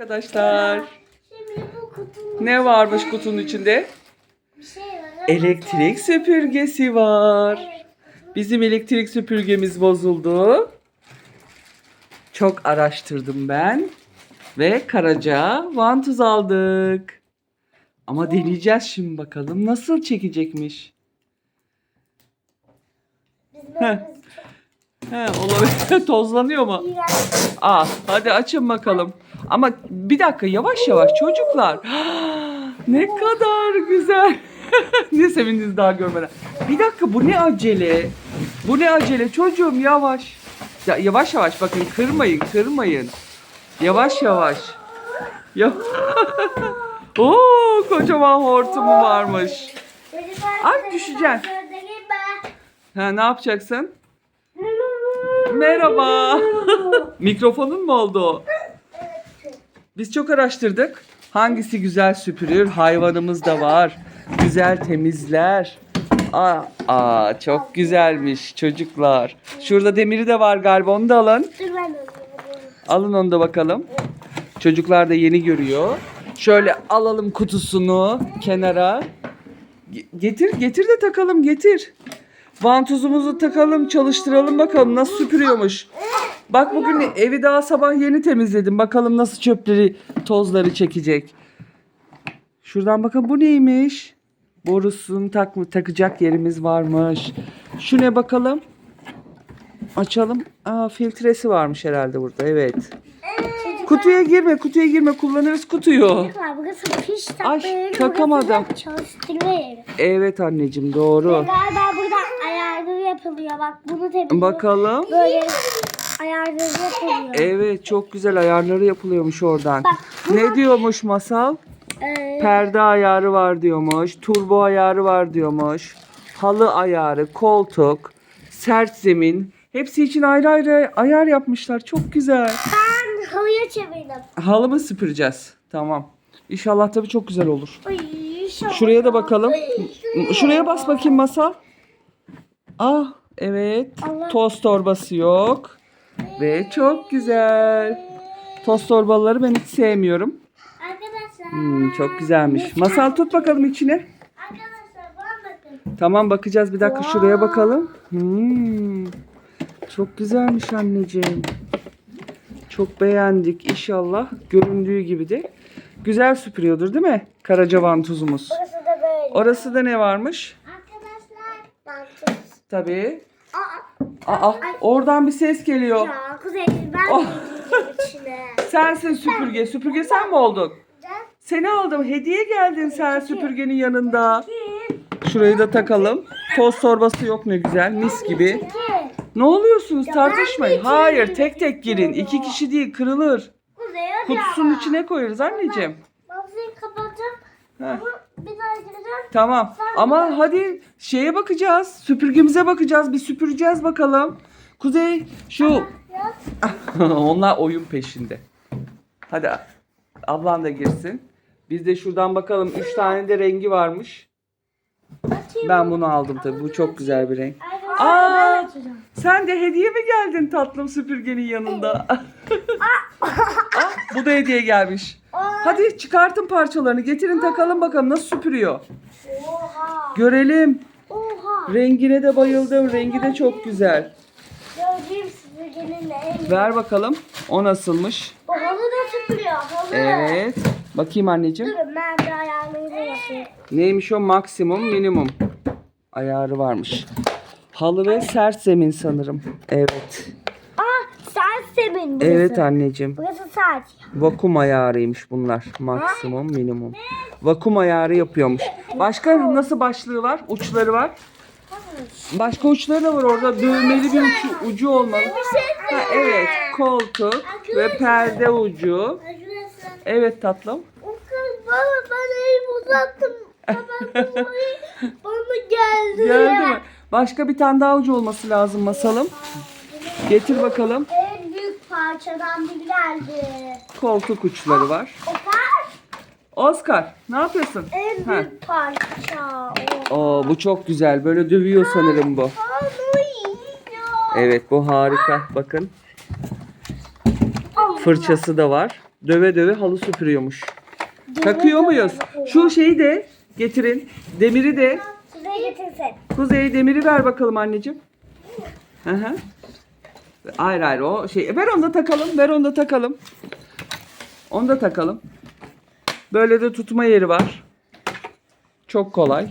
Arkadaşlar Şimdi bu kutunun ne varmış kutunun içinde? bir şey var. Elektrik süpürgesi var. Evet. Bizim elektrik süpürgemiz bozuldu. Çok araştırdım ben. Ve Karaca vantuz aldık. Ama deneyeceğiz şimdi bakalım nasıl çekecekmiş. Biz Heh. He, olabilir. Tozlanıyor mu? Aa, hadi açın bakalım. Ama bir dakika yavaş yavaş çocuklar. ne kadar güzel. ne sevindiniz daha görmeden. Bir dakika bu ne acele? Bu ne acele çocuğum yavaş. Ya, yavaş yavaş bakın kırmayın kırmayın. Yavaş yavaş. Ya. Oo kocaman hortumu varmış. Ay, düşeceksin. Ha ne yapacaksın? Merhaba. Mikrofonun mu oldu o? Biz çok araştırdık. Hangisi güzel süpürür? Hayvanımız da var. Güzel temizler. Aa, aa çok güzelmiş çocuklar. Şurada demiri de var galiba onu da alın. Dur ben de Alın onu da bakalım. Çocuklar da yeni görüyor. Şöyle alalım kutusunu kenara. Ge- Getir, getir de takalım, getir. Vantuzumuzu takalım, çalıştıralım bakalım nasıl süpürüyormuş. Bak bugün evi daha sabah yeni temizledim. Bakalım nasıl çöpleri, tozları çekecek. Şuradan bakın bu neymiş? Borusunu tak takacak yerimiz varmış. Şu ne bakalım? Açalım. Aa filtresi varmış herhalde burada. Evet. Kutuya girme, kutuya girme. Kullanırız kutuyu. Burası fiş takma yeri, burası takamadım. da Çalıştırma yeri. Evet anneciğim doğru. Galiba burada ayarları yapılıyor. Bak bunu temizliyor. Bakalım. Böyle ayarları yapılıyor. Evet çok güzel ayarları yapılıyormuş oradan. Bak, bu Ne diyormuş masal? Ee, Perde ayarı var diyormuş. Turbo ayarı var diyormuş. Halı ayarı, koltuk, sert zemin. Hepsi için ayrı ayrı ayar yapmışlar. Çok güzel. ben halıya çevirdim. Halı mı süpüreceğiz? Tamam. İnşallah tabii çok güzel olur. Ay, inşallah. Şuraya da bakalım. Ay, Şuraya bas bakayım masal. Ah evet. Allah. Toz torbası yok. Ve çok güzel. Toz torbaları ben hiç sevmiyorum. Arkadaşlar. Hmm, çok güzelmiş. Masal tut bakalım içine. Arkadaşlar bana bakın. Tamam bakacağız bir dakika şuraya bakalım. Hmm, çok güzelmiş anneciğim. Çok beğendik inşallah. Göründüğü gibi de. Güzel süpürüyordur değil mi? Karaca vantuzumuz. Burası da böyle. Orası da ne varmış? Arkadaşlar. Ben Tabii. Aa. Aa, oradan bir ses geliyor. Ya Kuzey ben Oh. içine. Sensin süpürge. Süpürge sen mi oldun? Seni aldım. Hediye geldin sen süpürgenin yanında. Şurayı da takalım. Toz torbası yok ne güzel. Mis gibi. Ne oluyorsunuz? Tartışmayın. Hayır, tek tek girin. istiyorum. İki kişi değil, kırılır. Hadi Kutusunun içine koyarız anneciğim. Babasını kapatacağım. Heh, Ama bir daha gireceğim. tamam. Ama hadi şeye bakacağız. Süpürgemize bakacağız. Bir süpüreceğiz bakalım. Kuzey şu onlar oyun peşinde. Hadi ablan da girsin. Biz de şuradan bakalım. Üç tane de rengi varmış. Açayım. Ben bunu aldım tabii. Bu çok güzel bir renk. Aa! ben açacağım. Sen de hediye mi geldin tatlım süpürgenin yanında? ah, bu da hediye gelmiş. Hadi çıkartın parçalarını. Getirin takalım bakalım nasıl süpürüyor. Oha. Görelim. Oha. Rengine de bayıldım. Rengi de çok güzel. Gördüğüm süpürgenin en Ver bakalım. O nasılmış? Halı da süpürüyor. Halı. Evet. Bakayım anneciğim. Durun ben bir yapayım. Neymiş o maksimum minimum ayarı varmış. Halı ve sert zemin sanırım. Evet. Aa sert zemin burası. Evet anneciğim. Burası sert. Vakum ayarıymış bunlar. Maksimum minimum. Vakum ayarı yapıyormuş. Başka nasıl başlığı var? Uçları var. Başka uçları da var orada. Dövmeli bir ucu, ucu olmalı. Ha, evet. Koltuk ve perde ucu. Evet tatlım. O kız bana ben elimi uzattım. Orayı. Bana geldi. Geldi mi? Başka bir tane daha ucu olması lazım masalım. Getir bakalım. En büyük parçadan biri geldi. Koltuk uçları var. Opar. Oscar ne yapıyorsun? En Ha. büyük parça. O. Oo bu çok güzel. Böyle dövüyor sanırım bu. Yiyor. Evet bu harika. Bakın Allah. fırçası da var. Döve döve halı süpürüyormuş. Takıyor muyuz? Şu şeyi de getirin. Demiri de. Şuraya getirsen. Kuzey demiri ver bakalım anneciğim. Hı hı. Hayır hayır o şey. Ver onu da takalım. Ver onu da takalım. Onu da takalım. Böyle de tutma yeri var. Çok kolay.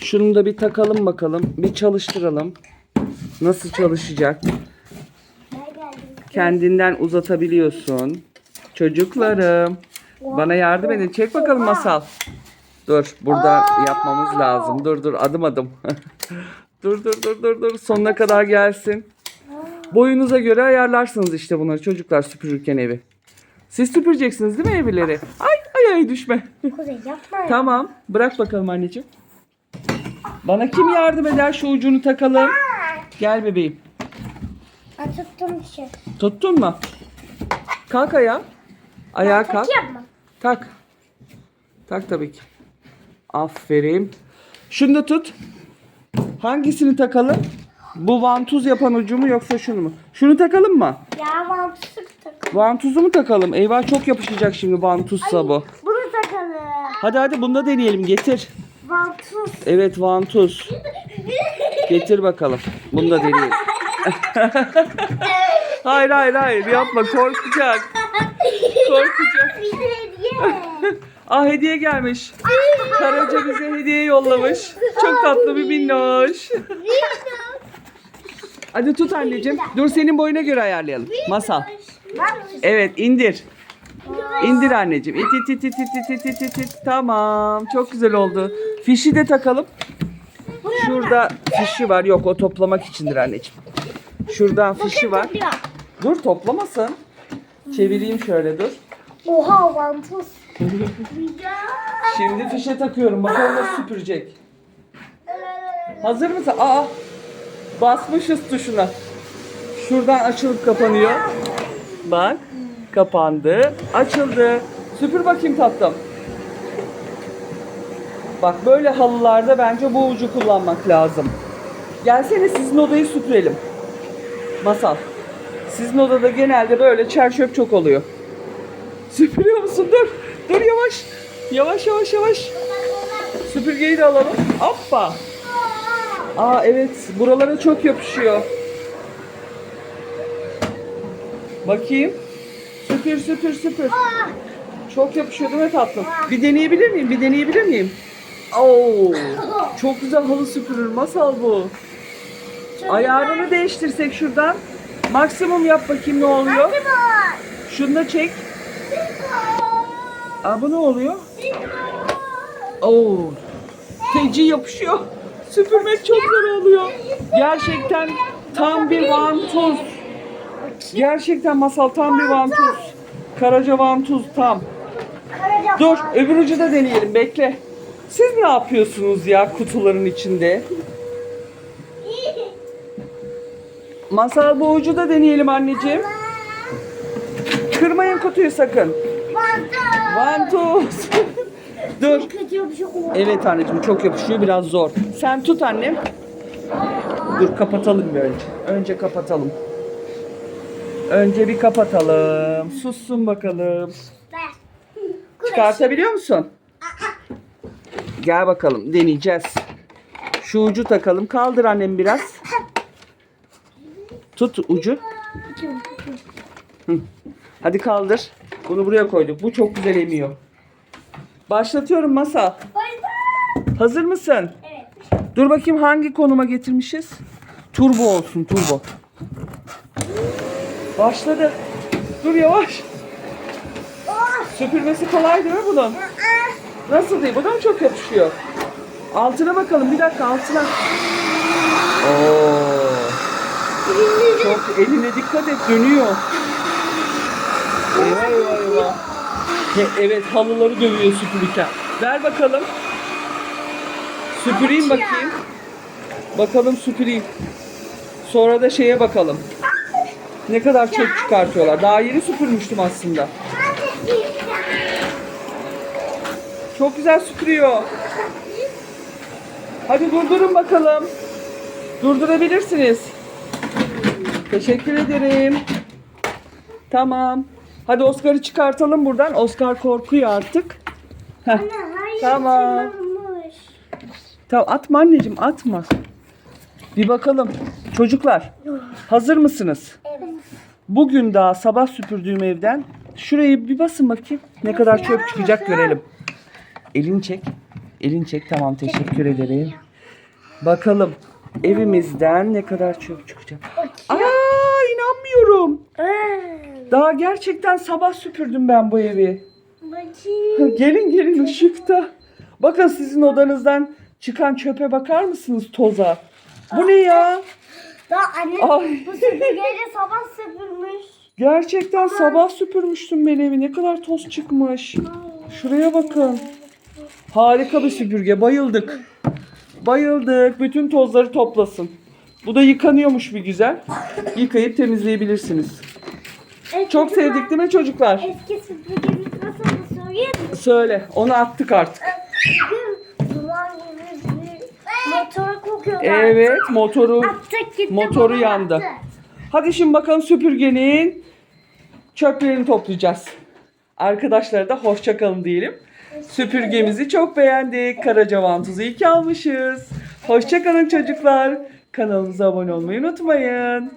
Şunu da bir takalım bakalım. Bir çalıştıralım. Nasıl çalışacak? Kendinden uzatabiliyorsun. Çocuklarım. Bana yardım edin. Çek bakalım masal. Dur burada yapmamız lazım. Dur dur adım adım. dur dur dur dur dur sonuna kadar gelsin. Boyunuza göre ayarlarsınız işte bunları çocuklar süpürürken evi. Siz süpüreceksiniz değil mi evleri? Ay ay ay düşme. Kuzey yapma. tamam bırak bakalım anneciğim. Bana kim yardım eder şu ucunu takalım. Gel bebeğim. Ben tuttum bir şey. Tuttun mu? Kalk ayağa. Ayağa kalk. Yapma. Tak. Tak tabii ki. Aferin. Şunu da tut. Hangisini takalım? Bu vantuz yapan ucu mu yoksa şunu mu? Şunu takalım mı? Ya mantık tak. Vantuzu mu takalım? Eyvah çok yapışacak şimdi vantuzsa bu. Bunu takalım. Hadi hadi bunu da deneyelim. Getir. Vantuz. Evet vantuz. Getir bakalım. Bunu da deneyelim. hayır hayır hayır yapma korkacak. Korkacak. Bir de hediye. Ah hediye gelmiş. Karaca bize hediye yollamış. Çok tatlı bir minnoş. Hadi tut anneciğim. Dur senin boyuna göre ayarlayalım. Masal. Evet indir. İndir anneciğim. İt it it it it it it it it. Tamam. Çok güzel oldu. Fişi de takalım. Şurada fişi var. Yok o toplamak içindir anneciğim. Şuradan fişi var. Dur toplamasın. Çevireyim şöyle dur. Oha vantuz. Şimdi fişe takıyorum. Bakalım nasıl süpürecek. Hazır mısın? Aa! Basmışız tuşuna. Şuradan açılıp kapanıyor. Bak. Kapandı. Açıldı. Süpür bakayım tatlım. Bak böyle halılarda bence bu ucu kullanmak lazım. Gelsene sizin odayı süpürelim. Masal. Sizin odada genelde böyle çer çok oluyor. Süpürüyor musun? Dur. Dur yavaş. Yavaş yavaş yavaş. Süpürgeyi de alalım. Hoppa. Aa evet. Buralara çok yapışıyor. Bakayım. Süpür süpür süpür. Çok yapışıyor değil mi tatlım? Bir deneyebilir miyim? Bir deneyebilir miyim? Oo, çok güzel halı süpürür. Masal bu. Ayarını değiştirsek şuradan. Maksimum yap bakayım ne oluyor. Şunu da çek. Aa bu ne oluyor? Oo. Feci yapışıyor. Süpürmek çok zor oluyor. Gerçekten tam bir vantuz. Gerçekten masal tam bir vantuz. Karaca vantuz tam. Dur öbür ucu da deneyelim bekle. Siz ne yapıyorsunuz ya kutuların içinde? Masal bu ucu da deneyelim anneciğim. Kırmayın kutuyu sakın. Vantuz. Dur. Kötü yapışıyor. Evet anneciğim çok yapışıyor biraz zor. Sen tut annem. Dur kapatalım bir önce. Önce kapatalım. Önce bir kapatalım. Sussun bakalım. Çıkartabiliyor musun? Gel bakalım deneyeceğiz. Şu ucu takalım. Kaldır annem biraz. Tut ucu. Hı. Hadi kaldır. Bunu buraya koyduk. Bu çok güzel emiyor. Başlatıyorum masa. Hazır mısın? Evet. Dur bakayım hangi konuma getirmişiz? Turbo olsun turbo. Başladı. Dur yavaş. Süpürmesi kolay değil mi bunun? Nasıl değil? Bu da mı çok yapışıyor? Altına bakalım. Bir dakika altına. Oo. Çok eline dikkat et. Dönüyor. Eyvah eyvah Evet halıları dövüyor süpürürken. Ver bakalım. Süpüreyim bakayım. Bakalım süpüreyim. Sonra da şeye bakalım. Ne kadar çöp çıkartıyorlar. Daha yeni süpürmüştüm aslında. Çok güzel süpürüyor. Hadi durdurun bakalım. Durdurabilirsiniz. Teşekkür ederim. Tamam. Hadi Oscar'ı çıkartalım buradan. Oscar korkuyor artık. Heh. Anne hayır. Tamam. tırmanmış. Tamam atma anneciğim atma. Bir bakalım. Çocuklar hazır mısınız? Evet. Bugün daha sabah süpürdüğüm evden şurayı bir basın bakayım. Ne kadar çöp çıkacak görelim. Elini çek. Elini çek. Tamam teşekkür ederim. Bakalım evimizden ne kadar çöp çıkacak. Aa inanmıyorum. Daha gerçekten sabah süpürdüm ben bu evi. Bakayım. gelin gelin ışıkta. Bakın sizin odanızdan çıkan çöpe bakar mısınız toza? Bu ne ya? Daha anne Ay. bu süpürgeyle sabah süpürmüş. Gerçekten sabah süpürmüştüm ben evi. Ne kadar toz çıkmış. Şuraya bakın. Harika bir süpürge. Bayıldık. Bayıldık. Bütün tozları toplasın. Bu da yıkanıyormuş bir güzel. Yıkayıp temizleyebilirsiniz. Eski Çok sevdik değil mi çocuklar? Eski süpürgemiz nasıl söyleyeyim mi? Söyle. Onu attık artık. Bugün duman gibi bir motor kokuyordu. Evet motoru. Attık gitti. Motoru babam yandı. attı. Hadi şimdi bakalım süpürgenin çöplerini toplayacağız. Arkadaşlara da hoşça kalın diyelim. Süpürgemizi çok beğendik. Karaca vantuzu iyi ki almışız. Hoşça kalın çocuklar. Kanalımıza abone olmayı unutmayın.